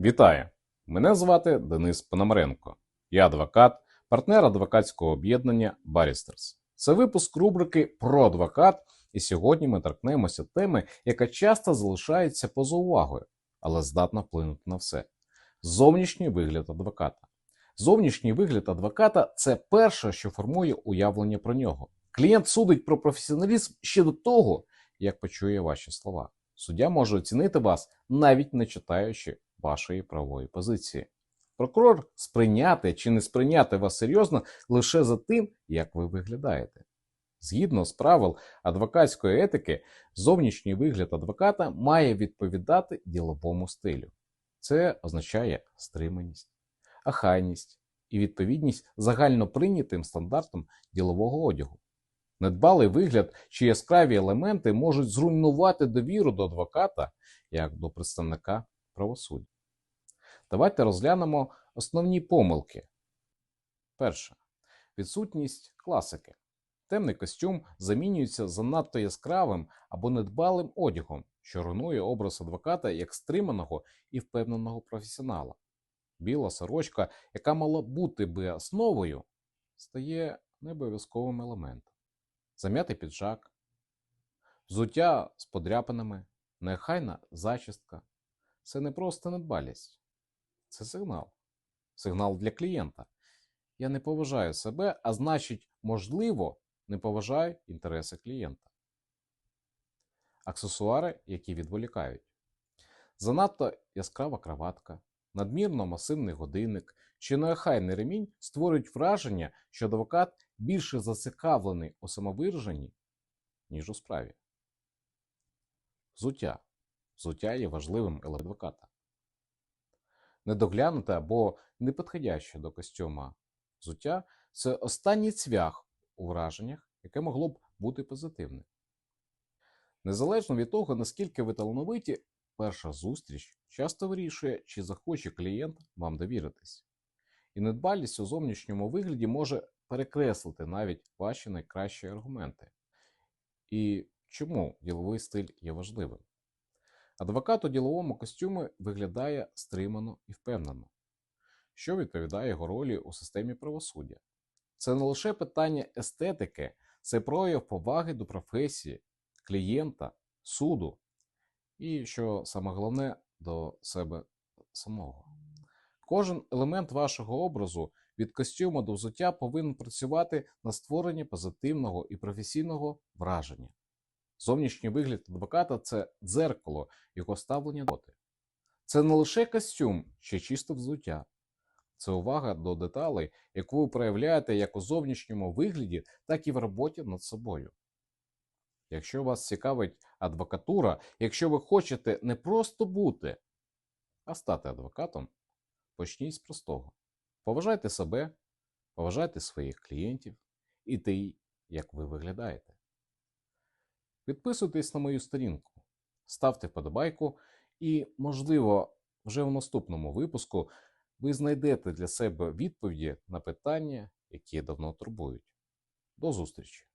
Вітаю! Мене звати Денис Пономаренко. Я адвокат, партнер адвокатського об'єднання Barristers. Це випуск рубрики про адвокат, і сьогодні ми торкнемося теми, яка часто залишається поза увагою, але здатна вплинути на все. Зовнішній вигляд адвоката. Зовнішній вигляд адвоката це перше, що формує уявлення про нього. Клієнт судить про професіоналізм ще до того, як почує ваші слова. Суддя може оцінити вас, навіть не читаючи вашої правової позиції. Прокурор сприйняти чи не сприйняти вас серйозно лише за тим, як ви виглядаєте. Згідно з правил адвокатської етики, зовнішній вигляд адвоката має відповідати діловому стилю. Це означає стриманість, ахайність і відповідність загально прийнятим стандартам ділового одягу. Недбалий вигляд чи яскраві елементи можуть зруйнувати довіру до адвоката як до представника правосуддя. Давайте розглянемо основні помилки. Перше. Відсутність класики. Темний костюм замінюється занадто яскравим або недбалим одягом, що руйнує образ адвоката як стриманого і впевненого професіонала. Біла сорочка, яка мала бути би основою, стає необов'язковим елементом. Зам'ятий піджак, взуття з подряпинами, нехайна зачістка це не просто недбалість, це сигнал. Сигнал для клієнта. Я не поважаю себе, а значить, можливо, не поважаю інтереси клієнта. Аксесуари, які відволікають. Занадто яскрава краватка, надмірно масивний годинник чи неохайний ремінь створюють враження, що адвокат більше зацікавлений у самовираженні, ніж у справі. Взуття. Взуття є важливим елементом адвоката. Недоглянуте або непідходяще до костюма взуття це останній цвях у враженнях, яке могло б бути позитивним. Незалежно від того, наскільки ви талановиті, перша зустріч часто вирішує, чи захоче клієнт вам довіритись. І недбалість у зовнішньому вигляді може перекреслити навіть ваші найкращі аргументи. І чому діловий стиль є важливим? Адвокат у діловому костюмі виглядає стримано і впевнено, що відповідає його ролі у системі правосуддя. Це не лише питання естетики, це прояв поваги до професії, клієнта, суду і, що саме головне, до себе самого. Кожен елемент вашого образу від костюму до взуття повинен працювати на створення позитивного і професійного враження. Зовнішній вигляд адвоката це дзеркало його ставлення до роботи. Це не лише костюм чи чисто взуття, це увага до деталей, яку ви проявляєте як у зовнішньому вигляді, так і в роботі над собою. Якщо вас цікавить адвокатура, якщо ви хочете не просто бути, а стати адвокатом, почніть з простого. Поважайте себе, поважайте своїх клієнтів і те, як ви виглядаєте. Підписуйтесь на мою сторінку, ставте вподобайку, і, можливо, вже в наступному випуску ви знайдете для себе відповіді на питання, які давно турбують. До зустрічі!